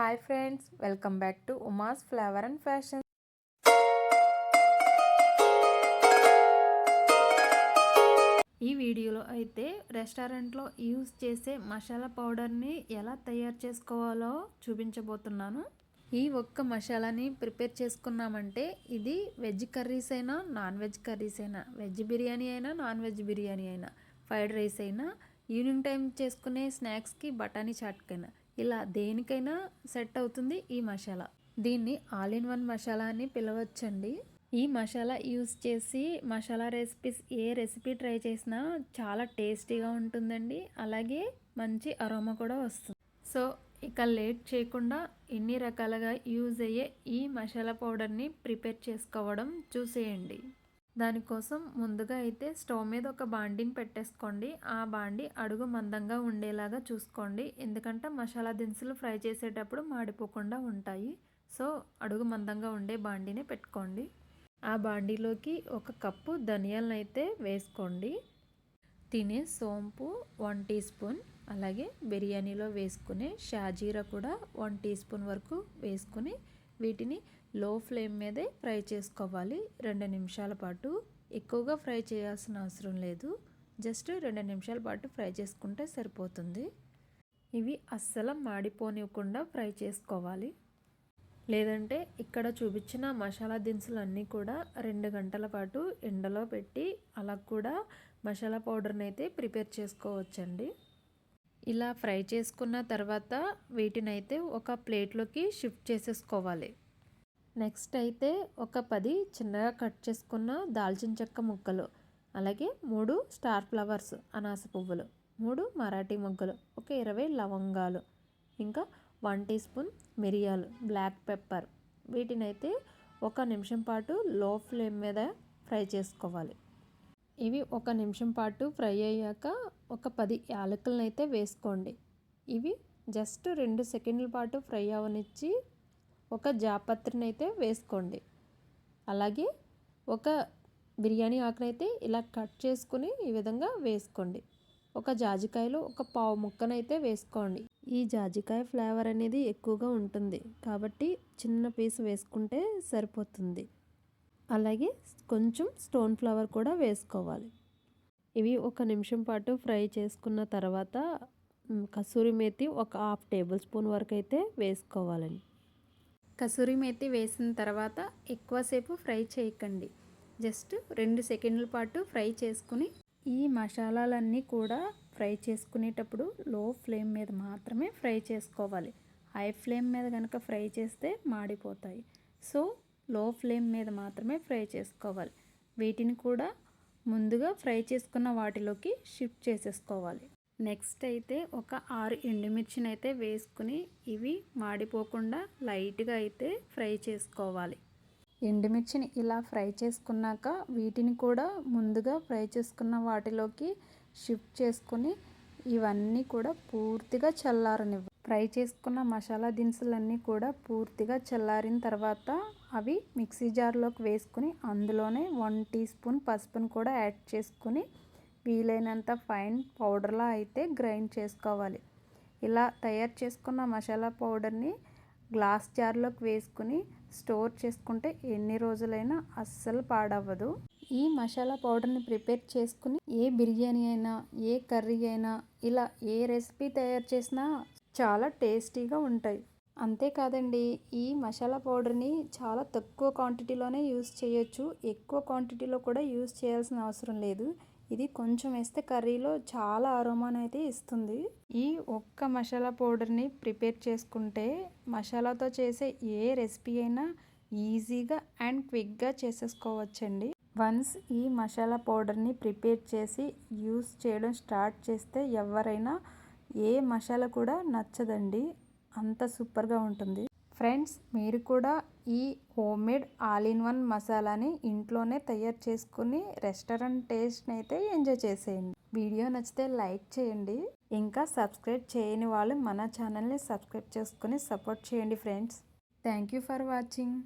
Hi friends welcome back to Uma's flavour and fashion ఈ వీడియోలో అయితే రెస్టారెంట్లో యూస్ చేసే మసాలా పౌడర్ని ఎలా తయారు చేసుకోవాలో చూపించబోతున్నాను. ఈ ఒక్క మసాలాని ప్రిపేర్ చేసుకున్నామంటే ఇది వెజ్ కర్రీస్ అయినా నాన్ వెజ్ కర్రీస్ అయినా వెజ్ బిర్యానీ అయినా నాన్ వెజ్ బిర్యానీ అయినా ఫ్రైడ్ రైస్ అయినా ఈవినింగ్ టైం చేసుకునే స్నాక్స్కి బఠానీ చాట్కైనా. ఇలా దేనికైనా సెట్ అవుతుంది ఈ మసాలా. దీన్ని ఆల్ ఇన్ వన్ మసాలా అని పిలవచ్చండి. ఈ మసాలా యూస్ చేసి మసాలా రెసిపీస్ ఏ రెసిపీ ట్రై చేసినా చాలా టేస్టీగా ఉంటుందండి. అలాగే మంచి అరోమా కూడా వస్తుంది. సో ఇక లేట్ చేయకుండా ఎన్ని రకాలుగా యూజ్ అయ్యే ఈ మసాలా పౌడర్ని ప్రిపేర్ చేసుకోవడం చూసేయండి. దానికోసం ముందుగా అయితే స్టవ్ మీద ఒక బాండిని పెట్టేసుకోండి. ఆ బాండి అడుగు మందంగా ఉండేలాగా చూసుకోండి. ఎందుకంటే మసాలా దినుసులు ఫ్రై చేసేటప్పుడు మాడిపోకుండా ఉంటాయి. సో అడుగు మందంగా ఉండే బాండిని పెట్టుకోండి. ఆ బాండీలోకి ఒక కప్పు ధనియాలను అయితే వేసుకోండి. తినే సోంపు వన్ టీ స్పూన్. అలాగే బిర్యానీలో వేసుకునే షాజీరా కూడా వన్ టీ స్పూన్ వరకు వేసుకుని వీటిని లో ఫ్లేమ్ మీదే ఫ్రై చేసుకోవాలి. రెండు నిమిషాల పాటు ఎక్కువగా ఫ్రై చేయాల్సిన అవసరం లేదు. జస్ట్ రెండు నిమిషాల పాటు ఫ్రై చేసుకుంటే సరిపోతుంది. ఇవి అస్సలు మాడిపోనివ్వకుండా ఫ్రై చేసుకోవాలి. లేదంటే ఇక్కడ చూపించిన మసాలా దినుసులు అన్నీ కూడా రెండు గంటల పాటు ఎండలో పెట్టి అలా కూడా మసాలా పౌడర్ని అయితే ప్రిపేర్ చేసుకోవచ్చండి. ఇలా ఫ్రై చేసుకున్న తర్వాత వీటినైతే ఒక ప్లేట్లోకి షిఫ్ట్ చేసేసుకోవాలి. నెక్స్ట్ అయితే ఒక పది చిన్నగా కట్ చేసుకున్న దాల్చిన చెక్క ముక్కలు అలాగే మూడు స్టార్ ఫ్లవర్స్ అనాస పువ్వులు మూడు మరాఠీ ముగ్గలు ఒక ఇరవై లవంగాలు ఇంకా వన్ టీ స్పూన్ మిరియాలు బ్లాక్ పెప్పర్. వీటినైతే ఒక నిమిషం పాటు లో ఫ్లేమ్ మీద ఫ్రై చేసుకోవాలి. ఇవి ఒక నిమిషం పాటు ఫ్రై అయ్యాక ఒక పది యాలకులను అయితే వేసుకోండి. ఇవి జస్ట్ రెండు సెకండ్ల పాటు ఫ్రై అవనిచ్చి ఒక జాపత్రిని అయితే వేసుకోండి. అలాగే ఒక బిర్యానీ ఆకునైతే ఇలా కట్ చేసుకుని ఈ విధంగా వేసుకోండి. ఒక జాజికాయలో ఒక పావు ముక్కనైతే వేసుకోండి. ఈ జాజికాయ ఫ్లేవర్ అనేది ఎక్కువగా ఉంటుంది. కాబట్టి చిన్న పీస్ వేసుకుంటే సరిపోతుంది. అలాగే కొంచెం స్టోన్ ఫ్లవర్ కూడా వేసుకోవాలి. ఇవి ఒక నిమిషం పాటు ఫ్రై చేసుకున్న తర్వాత కసూరి మేతి ఒక హాఫ్ టేబుల్ స్పూన్ వరకు అయితే వేసుకోవాలండి. కసూరి మేతి వేసిన తర్వాత ఎక్కువసేపు ఫ్రై చేయకండి. జస్ట్ రెండు సెకండ్ల పాటు ఫ్రై చేసుకుని ఈ మసాలాలన్నీ కూడా ఫ్రై చేసుకునేటప్పుడు లో ఫ్లేమ్ మీద మాత్రమే ఫ్రై చేసుకోవాలి. హై ఫ్లేమ్ మీద కనుక ఫ్రై చేస్తే మాడిపోతాయి. సో లో ఫ్లేమ్ మీద మాత్రమే ఫ్రై చేసుకోవాలి. వీటిని కూడా ముందుగా ఫ్రై చేసుకున్న వాటిలోకి షిఫ్ట్ చేసేసుకోవాలి. నెక్స్ట్ అయితే ఒక ఆరు ఎండుమిర్చిని అయితే వేసుకుని ఇవి మాడిపోకుండా లైట్గా అయితే ఫ్రై చేసుకోవాలి. ఎండుమిర్చిని ఇలా ఫ్రై చేసుకున్నాక వీటిని కూడా ముందుగా ఫ్రై చేసుకున్న వాటిలోకి షిఫ్ట్ చేసుకుని ఇవన్నీ కూడా పూర్తిగా చల్లారనివ్వ ఫ్రై చేసుకున్న మసాలా దినుసులన్నీ కూడా పూర్తిగా చల్లారిన తర్వాత అవి మిక్సీ జార్లోకి వేసుకుని అందులోనే వన్ టీ స్పూన్ పసుపును కూడా యాడ్ చేసుకుని వీలైనంత ఫైన్ పౌడర్లా అయితే గ్రైండ్ చేసుకోవాలి. ఇలా తయారు చేసుకున్న మసాలా పౌడర్ని గ్లాస్ జార్లోకి వేసుకుని స్టోర్ చేసుకుంటే ఎన్ని రోజులైనా అస్సలు పాడవ్వదు. ఈ మసాలా పౌడర్ని ప్రిపేర్ చేసుకుని ఏ బిర్యానీ అయినా ఏ కర్రీ అయినా ఇలా ఏ రెసిపీ తయారు చేసినా చాలా టేస్టీగా ఉంటాయి. అంతేకాదండి ఈ మసాలా పౌడర్ని చాలా తక్కువ క్వాంటిటీలోనే యూస్ చేయొచ్చు. ఎక్కువ క్వాంటిటీలో కూడా యూస్ చేయాల్సిన అవసరం లేదు. ఇది కొంచెం వేస్తే కర్రీలో చాలా అరోమాను అయితే ఇస్తుంది. ఈ ఒక్క మసాలా పౌడర్ని ప్రిపేర్ చేసుకుంటే మసాలాతో చేసే ఏ రెసిపీ అయినా ఈజీగా అండ్ క్విక్గా చేసేసుకోవచ్చండి. వన్స్ ఈ మసాలా పౌడర్ని ప్రిపేర్ చేసి యూస్ చేయడం స్టార్ట్ చేస్తే ఎవరైనా ఏ మసాలా కూడా నచ్చదండి. అంత సూపర్గా ఉంటుంది. ఫ్రెండ్స్ మీరు కూడా ఈ హోమ్మేడ్ ఆల్ ఇన్ వన్ మసాలాని ఇంట్లోనే తయారు చేసుకుని రెస్టారెంట్ టేస్ట్ని అయితే ఎంజాయ్ చేసేయండి. వీడియో నచ్చితే లైక్ చేయండి. ఇంకా సబ్స్క్రైబ్ చేయని వాళ్ళు మన ఛానల్ని సబ్స్క్రైబ్ చేసుకుని సపోర్ట్ చేయండి friends. Thank you for watching.